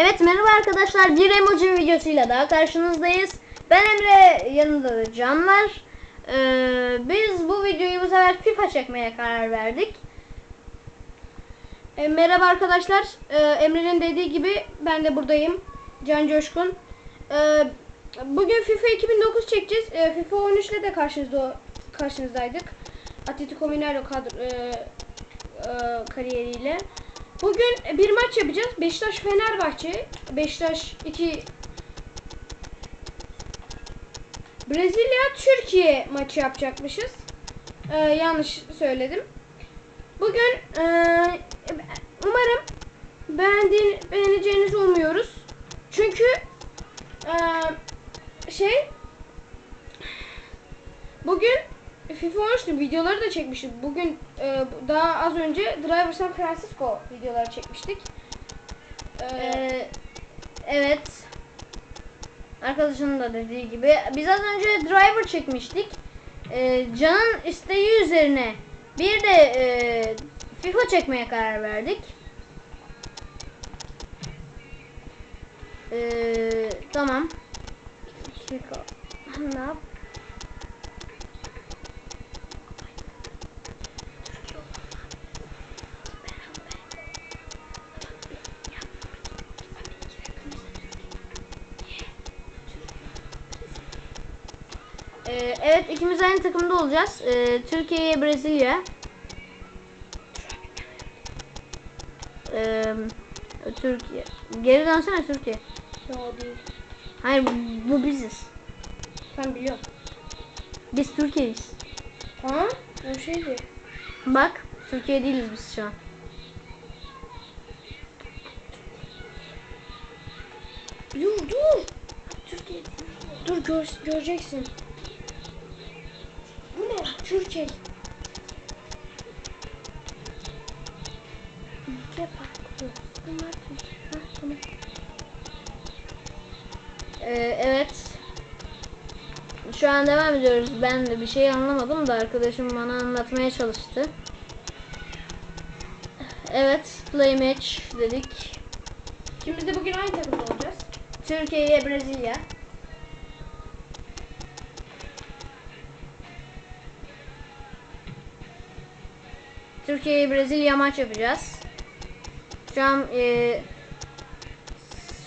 Evet merhaba arkadaşlar bir emoji videosuyla daha karşınızdayız. Ben Emre yanında da Can var. Ee, biz bu videoyu bu sefer FIFA çekmeye karar verdik. Ee, merhaba arkadaşlar. Ee, Emre'nin dediği gibi ben de buradayım. Can Coşkun. Ee, bugün FIFA 2009 çekeceğiz. Ee, FIFA 13 ile de karşınızda karşınızdaydık. Atletico Mineiro kadro, e, e, kariyeriyle. Bugün bir maç yapacağız. Beşiktaş Fenerbahçe. Beşiktaş 2 Brezilya Türkiye maçı yapacakmışız. Ee, yanlış söyledim. Bugün e, umarım beğendiğin, beğeneceğinizi umuyoruz. Çünkü e, şey bugün FIFA 13'tü videoları da çekmiştik. Bugün e, daha az önce Driver San Francisco videoları çekmiştik. Ee, evet. Arkadaşının da dediği gibi. Biz az önce Driver çekmiştik. Ee, Can'ın isteği üzerine bir de e, FIFA çekmeye karar verdik. Ee, tamam. Ne yap? İkimiz aynı takımda olacağız. Ee, Türkiye Brezilya. Ee, Türkiye. Geri dönsene Türkiye. Yo değil. Hayır bu, bu biziz. Ben biliyorum. Biz Türkiye'yiz. Tamam. O şeydi. Bak Türkiye değiliz biz şu an. Dur dur. Türkiye. Dur gör, göreceksin. Ne? Türkiye. Ülke farklı. Bunlar Türkiye. Ee, evet. Şu an devam ediyoruz. Ben de bir şey anlamadım da arkadaşım bana anlatmaya çalıştı. Evet, play match dedik. İkimiz de bugün aynı takımda olacağız. Türkiye, Brezilya. Türkiye, Brezilya maç yapacağız. Şu an e,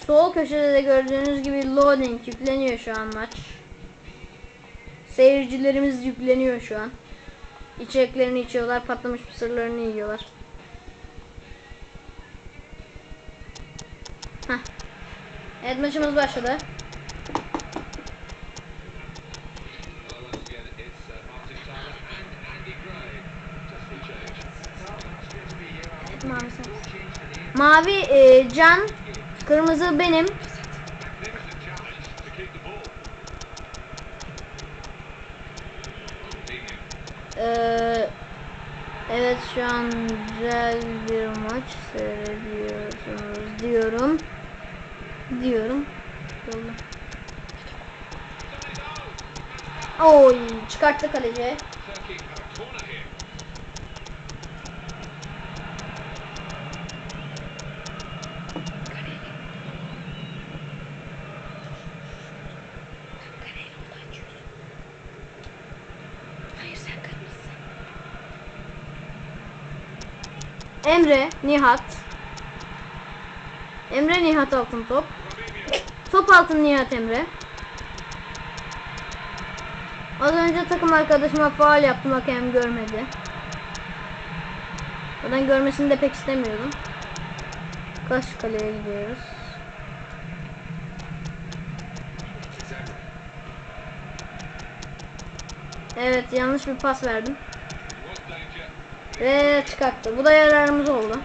sol köşede de gördüğünüz gibi loading yükleniyor şu an maç. Seyircilerimiz yükleniyor şu an. İçeceklerini içiyorlar, patlamış mısırlarını yiyorlar. Heh. Evet maçımız başladı. Evet mavi sen. Mavi e, Can, kırmızı benim. Ee, evet şu an güzel bir maç seyrediyorsunuz diyorum. Diyorum. Yolla. Oy çıkarttı kaleci. Emre, Nihat. Emre, Nihat altın top. Top altın Nihat Emre. Az önce takım arkadaşıma faal yaptım hakem görmedi. Zaten görmesini de pek istemiyordum. Kaç kaleye gidiyoruz? Evet yanlış bir pas verdim. Ve çıkarttı. Bu da yararımız oldu.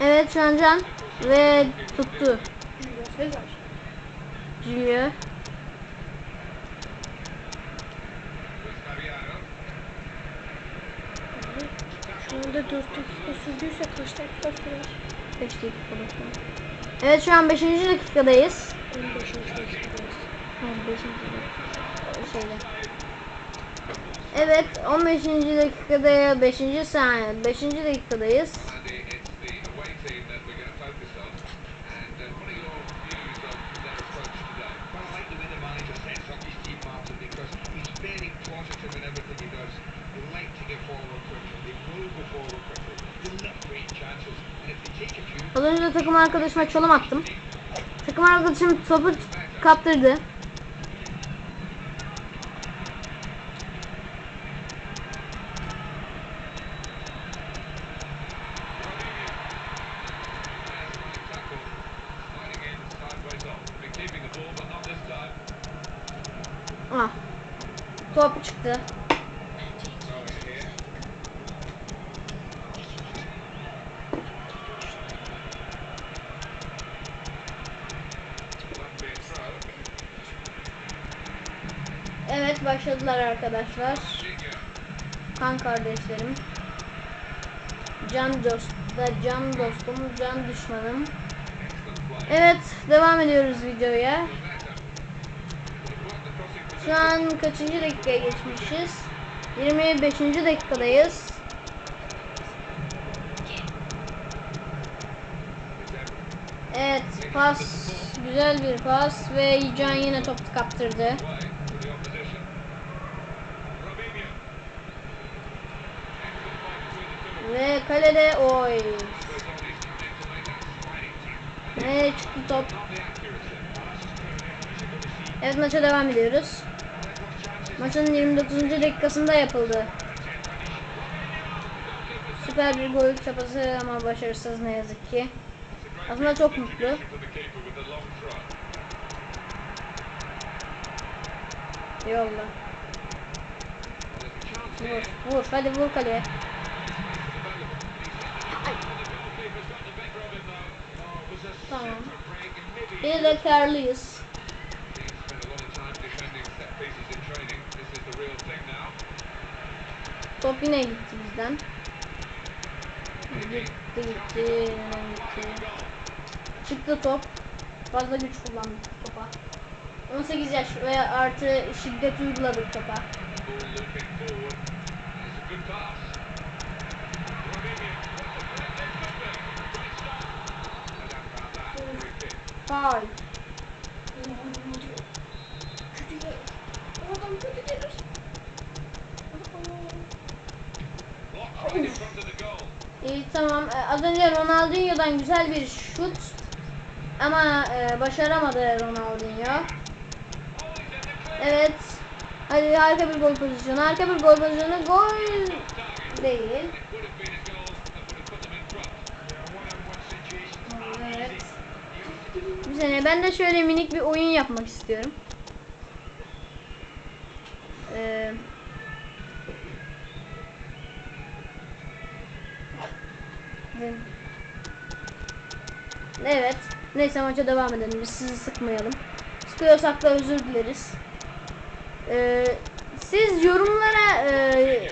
Evet şu an Can ve tuttu. Söz anda 4 dakika Sürdüyse kaç dakika sürer? 5 dakika bakalım. Evet şu an 5. dakikadayız. 15. dakikadayız. Ha, 5. şeyde. Evet 15. dakikada 5. saniye 5. dakikadayız. Az önce de takım arkadaşıma çalım attım. Takım arkadaşım topu kaptırdı. Evet başladılar arkadaşlar. Kan kardeşlerim. Can dost da can dostum, can düşmanım. Evet, devam ediyoruz videoya. Şu an kaçıncı dakikaya geçmişiz? 25. dakikadayız. Evet, pas güzel bir pas ve Can yine topu kaptırdı. Ve kalede oy. Ve çıktı top. Evet maça devam ediyoruz. Maçın 29. dakikasında yapıldı. Süper bir gol çapası ama başarısız ne yazık ki. Aslında çok mutlu. Yolla. Vur, vur. Hadi vur kaleye. The real thing now. Top yine gitti bizden. Gitti gitti. gitti. Çıktı top. Fazla güç kullandık topa. 18 yaş ve artı şiddet uyguladık topa. Goal. İyi tamam. Ee, az önce Ronaldinho'dan güzel bir şut. Ama e, başaramadı Ronaldinho. Evet. Hadi harika bir gol pozisyonu. Harika bir gol pozisyonu. Gol değil. Saniye ben de şöyle minik bir oyun yapmak istiyorum. Ee, Evet. Neyse maça devam edelim. Biz sizi sıkmayalım. Sıkıyorsak da özür dileriz. Ee, siz yorumlara e,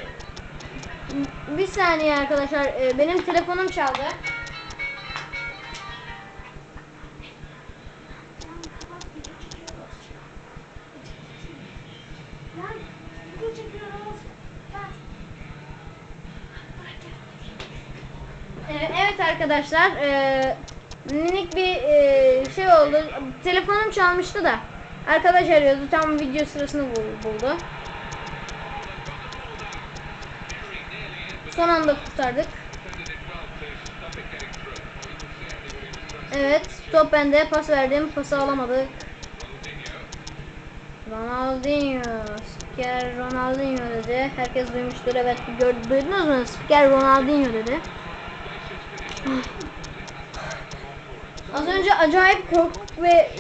bir saniye arkadaşlar. e, benim telefonum çaldı. Evet arkadaşlar, eee, minik bir eee, şey oldu. Telefonum çalmıştı da. Arkadaş arıyordu. Tam video sırasını bul- buldu. Son anda kurtardık. Evet, top bende. Pas verdim. Pası alamadık. Ronaldinho. Spiker Ronaldinho dedi. Herkes duymuştur. Evet, gördü, duydunuz mu? Spiker Ronaldinho dedi. Az önce acayip korktuk ve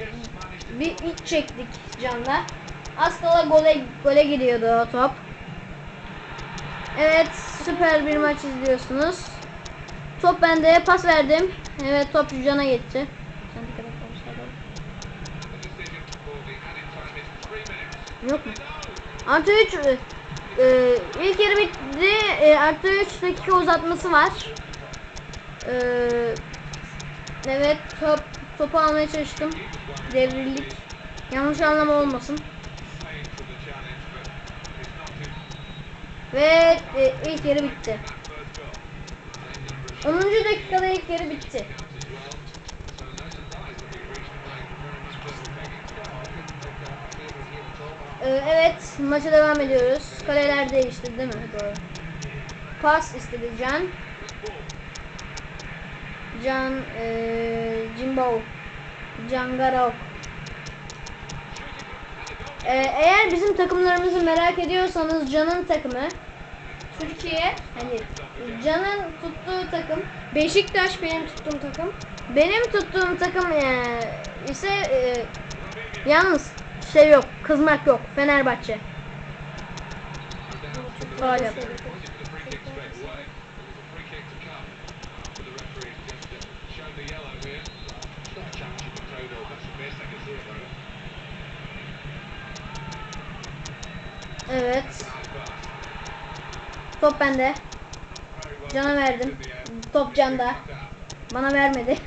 bir iç çektik canla. Az kala gole, gole giriyordu o top. Evet süper bir maç izliyorsunuz. Top bende pas verdim. Evet top Can'a gitti. Yok mu? Artı 3 e, ilk yarı bitti. E, artı 3 dakika uzatması var. Ee, evet top topu almaya çalıştım. Devrildik. Yanlış anlama olmasın. Ve e, ilk yarı bitti. first goal. 10. dakikada ilk yarı bitti. Ee, evet maça devam ediyoruz. Kaleler değişti değil mi? Doğru. Pas istedi Can. Can ee, Jimbo. Can Garok. Ee, eğer bizim takımlarımızı merak ediyorsanız Can'ın takımı Türkiye hani Can'ın tuttuğu takım Beşiktaş benim tuttuğum takım. benim tuttuğum takım ee, ise ee, yalnız şey yok kızmak yok Fenerbahçe. Gol Evet. Top bende. Can'a verdim. Top Can'da. Bana vermedi.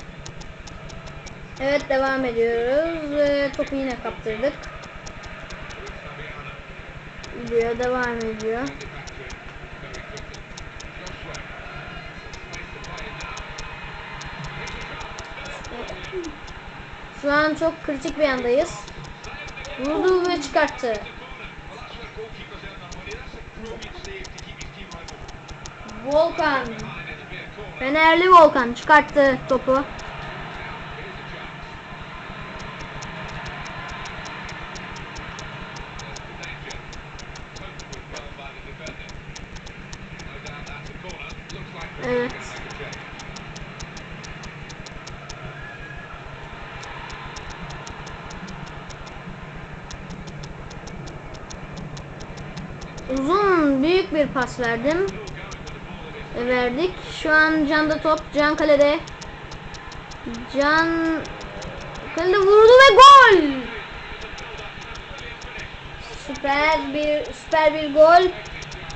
Evet devam ediyoruz. Topu yine kaptırdık. Gidiyor devam ediyor. Şu an çok kritik bir andayız. Vurdu ve çıkarttı. A corner. Looks like we're Evet. going to make a change. Uzun büyük bir pas verdim. Verdik. Şu an Can'da top. Can kalede. Can kalede vurdu ve gol. Süper bir süper bir gol.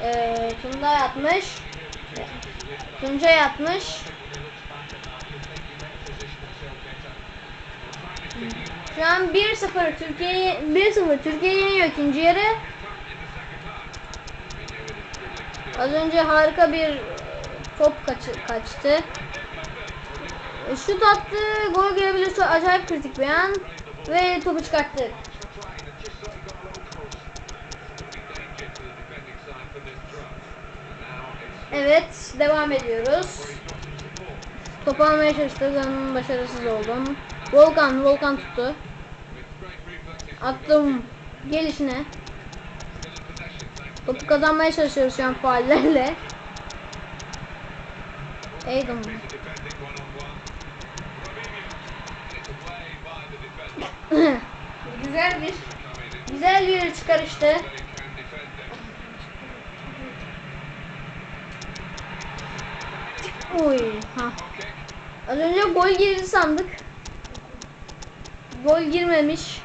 Ee, Tunda atmış. Tunca yatmış. Şu an 1-0 Türkiye 1-0 Türkiye yeniyor ikinci yarı. Az önce harika bir top kaçı- kaçtı. E, Şut attı, gol gelebilir. Çok acayip kritik bir an. Ve topu çıkarttı. Evet, devam ediyoruz. Topu almaya çalıştık ama başarısız oldum. Volkan, Volkan tuttu. Attım gelişine. Topu kazanmaya çalışıyoruz şu an faullerle. Aydın. Güzel bir Güzel bir çıkarıştı. Uy, ha. Az önce gol girdi sandık. Gol girmemiş.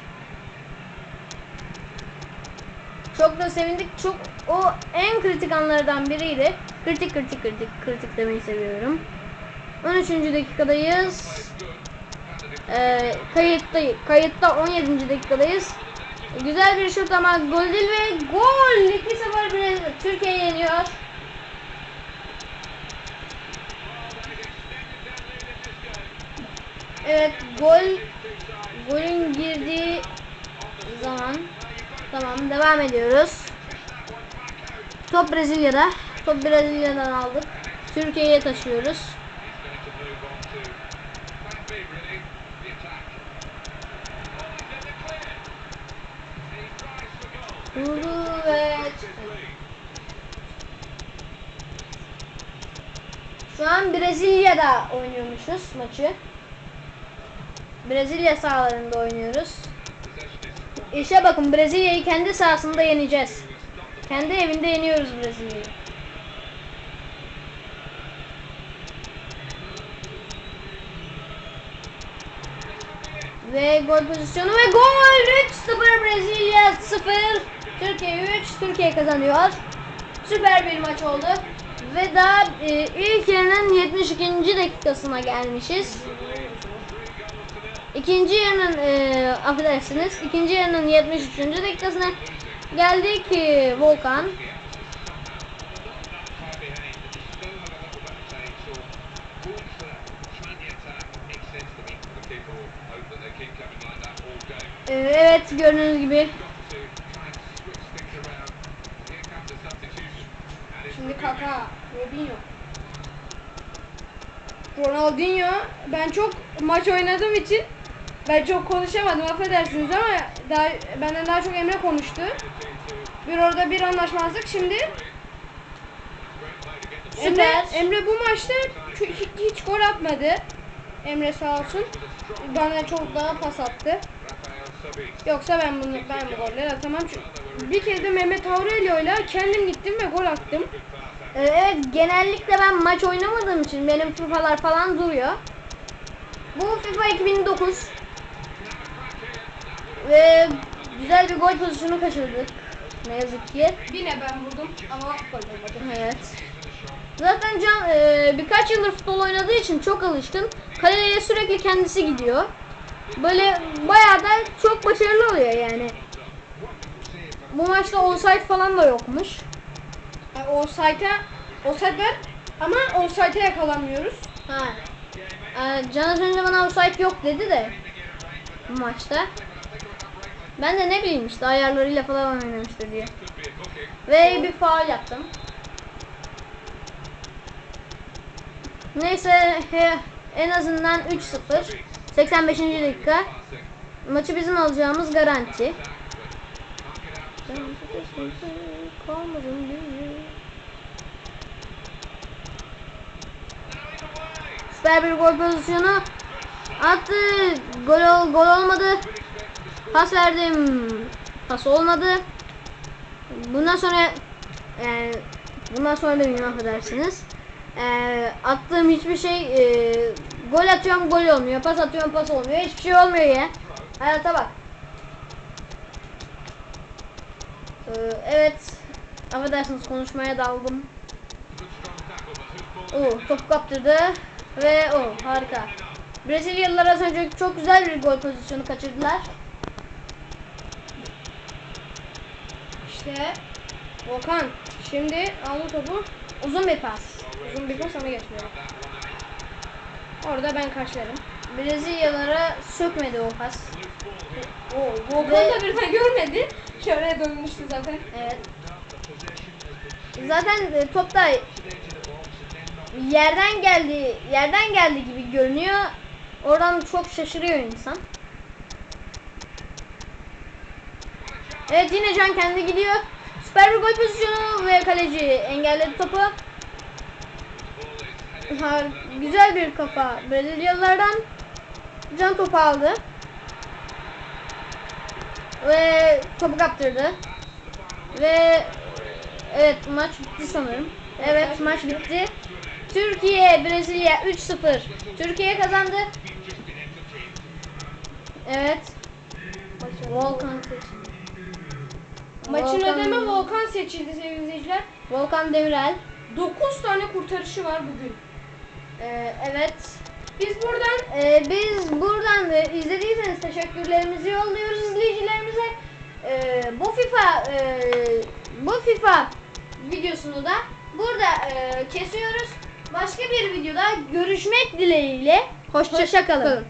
Çok da sevindik. Çok o en kritik anlardan biriydi. Kritik kritik kritik kritik demeyi seviyorum. 13. dakikadayız. Ee, kayıtta kayıtta 17. dakikadayız. Güzel bir şut ama gol değil ve gol 2-0 Brezilya Türkiye yeniyor. Evet gol golün girdiği zaman tamam devam ediyoruz. Top Brezilya'da. Top Brezilya'dan aldık. Türkiye'ye taşıyoruz. Vurdu ve Şu an Brezilya'da oynuyormuşuz maçı. Brezilya sahalarında oynuyoruz. İşe bakın Brezilya'yı kendi sahasında yeneceğiz. Kendi evinde yeniyoruz Brezilya'yı. Ve gol pozisyonu ve gol 3-0 Brezilya 0 Türkiye 3 Türkiye kazanıyor. Süper bir maç oldu. Ve daha e, ilk yarının 72. dakikasına gelmişiz. İkinci yarının e, affedersiniz. ikinci yarının 73. dakikasına geldik e, Volkan. Substitution. And it's Şimdi. Kaka, Robinho. Ronaldinho. Ben çok maç oynadığım için ben çok konuşamadım affedersiniz ama daha, benden daha çok Emre konuştu. Bir orada bir anlaşmazlık. Şimdi Emre. Emre bu maçta hiç gol atmadı. Emre sağ olsun. Bana çok daha pas attı. Yoksa ben bunu ben bu golleri atamam. Çünkü bir kez de Mehmet Aurelio'yla kendim gittim ve gol attım. E, evet genellikle ben maç oynamadığım için benim FIFA'lar falan duruyor. Bu FIFA 2009 ve güzel bir gol pozisyonu kaçırdık. Ne yazık ki. Yine ben vurdum ama gol olmadı. Evet. Zaten Can e, birkaç yıldır futbol oynadığı için çok alışkın. Kaleye sürekli kendisi gidiyor. Böyle bayağı da çok başarılı oluyor yani. Bu maçta offside falan da yokmuş. Yani offside'a offside var ama offside'a yakalanmıyoruz. Ha. E, Can az önce bana offside yok dedi de bu maçta. Ben de ne bileyim işte ayarlarıyla falan oynamıştır diye. Ve bir faul yaptım. Neyse he, en azından 3-0. 85. dakika. Maçı bizim alacağımız garanti. Süper bir gol pozisyonu. Attı. Gol, ol- gol olmadı. Pas verdim. Pas olmadı. Bundan sonra yani bundan sonra demeyeyim affedersiniz. Ee, attığım hiçbir şey e, gol atıyorum gol olmuyor. Pas atıyorum pas olmuyor. Hiçbir şey olmuyor ya. Hayata bak. Ee, evet. Affedersiniz konuşmaya daldım. Oo, top kaptırdı. Ve o harika. Brezilyalılar az önce çok güzel bir gol pozisyonu kaçırdılar. İşte Volkan şimdi aldı topu. Uzun bir pas. Uzun bir pas ama geçmiyor. Orada ben karşılarım. Brezilyalılara sökmedi o pas. Oo, Volkan da birden görmedi. Şöyle dönmüştü zaten. Evet. Zaten e, top da yerden geldi, yerden geldi gibi görünüyor. Oradan çok şaşırıyor insan. Evet yine Can kendi gidiyor. Süper bir gol pozisyonu ve kaleci engelledi topu. Ha, güzel bir kafa Brezilyalılardan. Can topu aldı. Ve topu kaptırdı. Ve evet maç bitti sanırım. Evet maç bitti. Türkiye Brezilya 3-0. Türkiye kazandı. Evet. Volkan seçildi. Maçın Volkan- ödeme Volkan seçildi sevgili izleyiciler. Volkan Demirel. 9 tane kurtarışı var bugün. Ee, evet. Biz buradan Ee, biz buradan e, izlediyseniz teşekkürlerimizi yolluyoruz izleyicilerimize. Ee, bu FIFA e, bu FIFA videosunu da burada e, kesiyoruz. Başka bir videoda görüşmek dileğiyle. Hoşça kalın.